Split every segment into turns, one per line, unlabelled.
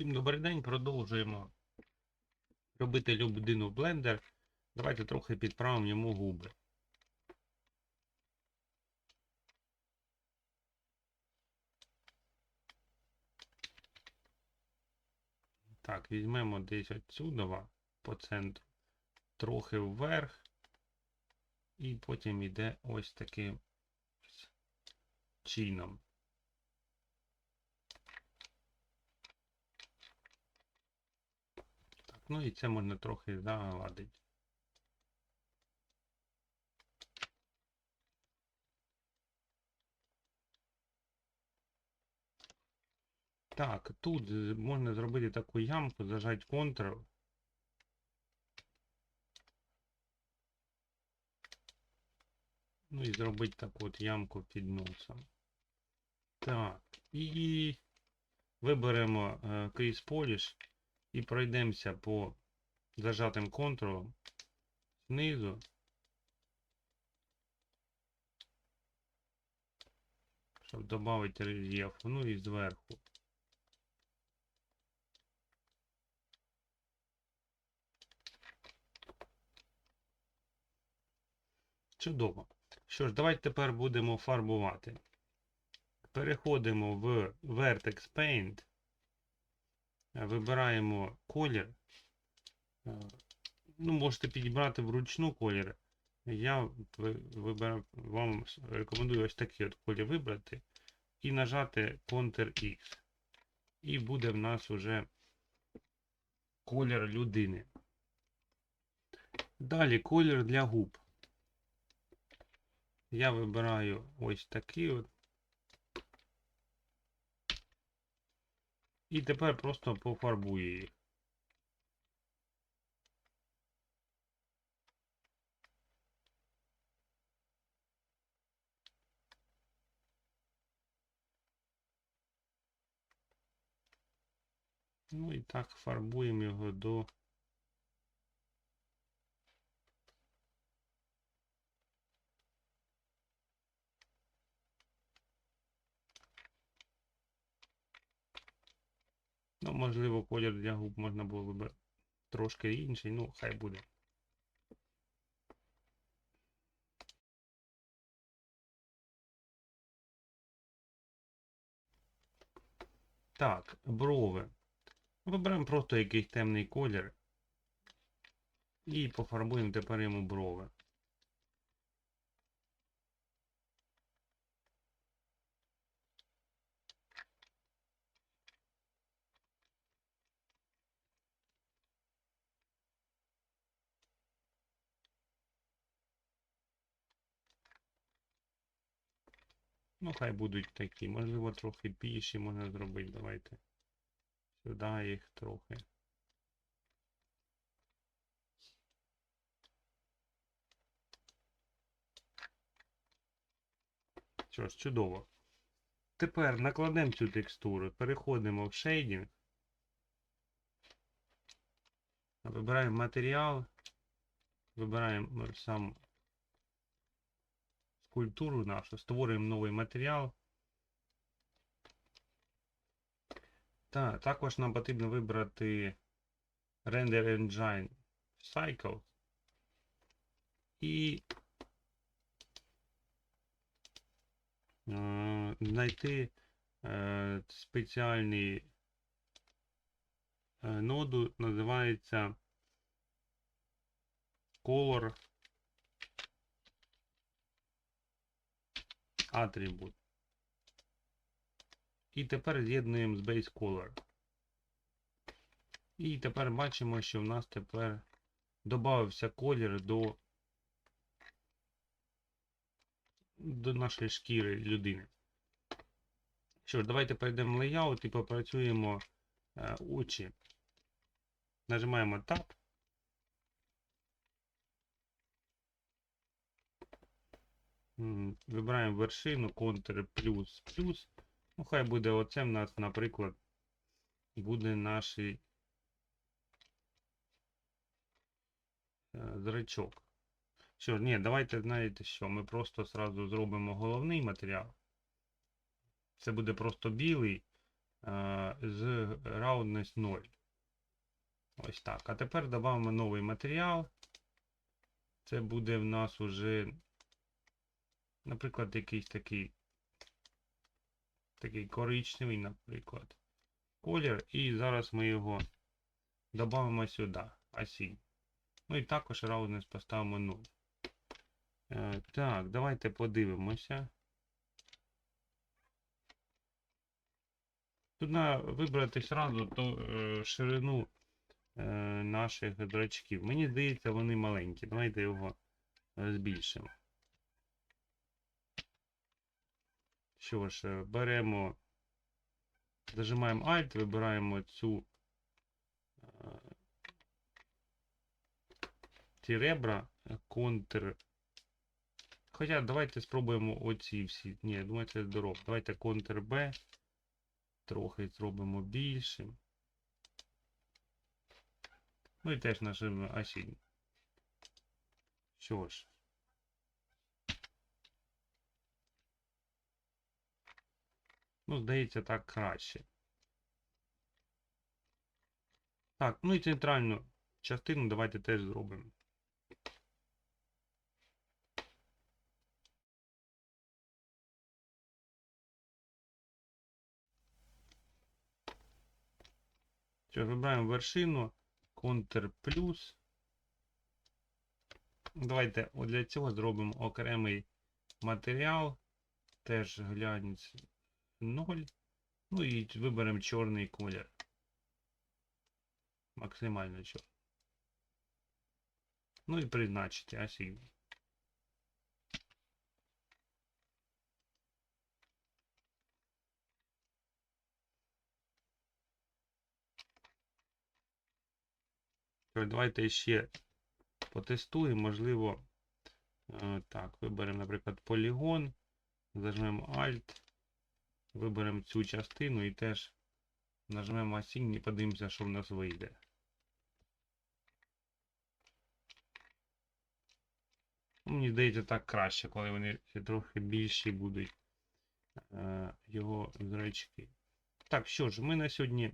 Всім добрий день, продовжуємо робити людину в блендер. Давайте трохи підправимо йому губи. Так, візьмемо десь отсюда по центру, трохи вверх, і потім йде ось таким чином. Ну і це можна трохи загладити. Так, тут можна зробити таку ямку, зажати Ctrl. Ну і зробити таку от ямку під носом. Так, і виберемо е, Crease Polish і пройдемося по зажатим Ctrl знизу. Щоб додати рельєфу, ну і зверху. Чудово. Що ж, давайте тепер будемо фарбувати. Переходимо в Vertex Paint. Е, Вибираємо колір. Е, Ну, можете підібрати вручну колір. Я ви- вибираю, вам рекомендую ось такий от колір вибрати і нажати Ctrl-X. І буде в нас вже колір людини. Далі колір для губ. Я вибираю ось такий от. І тепер просто пофарбую їх. Ну і так фарбуємо його до Ну, можливо, колір для губ можна було б трошки інший, ну, хай буде. Так, брови. Виберемо просто якийсь темний колір. І пофарбуємо тепер йому брови. Ну, хай будуть такі. Можливо, трохи більші можна зробити. Давайте. Сюди їх трохи. Що ж, чудово. Тепер накладемо цю текстуру, переходимо в шейдінг. Вибираємо матеріал. Вибираємо сам скульптуру нашу, створюємо новий матеріал. Та, також нам потрібно вибрати Render Engine Cycle і е, знайти е, спеціальний е, ноду, називається Color Attribute. І тепер з'єднуємо з Base Color. І тепер бачимо, що в нас тепер додався колір до, до нашої шкіри людини. Що ж, давайте перейдемо в Layout і попрацюємо е, очі. Нажимаємо Tab. Вибираємо вершину, Ctrl плюс плюс. Ну, хай буде оце в нас, наприклад, буде наш е, зрачок. Що ні, давайте, знаєте що, ми просто зразу зробимо головний матеріал. Це буде просто білий. е, з roundness 0. Ось так. А тепер додамо новий матеріал. Це буде в нас уже, наприклад, якийсь такий такий коричневий, наприклад, колір. І зараз ми його додамо сюди. Осінь. Ну і також roundness поставимо 0. Е, так, давайте подивимося. Тут треба вибрати сразу ту е, ширину е, наших драчків. Мені здається, вони маленькі. Давайте його збільшимо. Що ж, беремо, зажимаємо Alt, вибираємо цю ці ребра, е, контр. Хоча давайте спробуємо оці всі. Ні, думаю, це здорово. Давайте Ctrl B. Трохи зробимо більшим. Ну і теж нажмемо осінь. Що ж. Ну, здається, так краще. Так, ну і центральну частину давайте теж зробимо. Що, вибираємо вершину, Ctrl плюс. Давайте для цього зробимо окремий матеріал. Теж глянець 0. Ну і виберемо чорний колір. Максимально чорний. Ну і призначити осінь. Давайте ще потестуємо, можливо. е, Так, виберемо, наприклад, полігон, зажмемо Alt, виберемо цю частину і теж нажмемо осінь і подивимося, що в нас вийде. Ну, Мені здається, так краще, коли вони ще трохи більші будуть е, його зрачки. Так, що ж, ми на сьогодні е,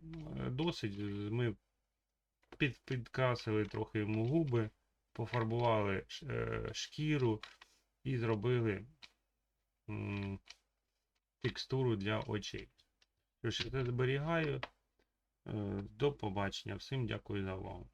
досить. Ми під, підкрасили трохи йому губи, пофарбували е, шкіру і зробили текстуру для очей. Що ж, це зберігаю. Е, До побачення. Всім дякую за увагу.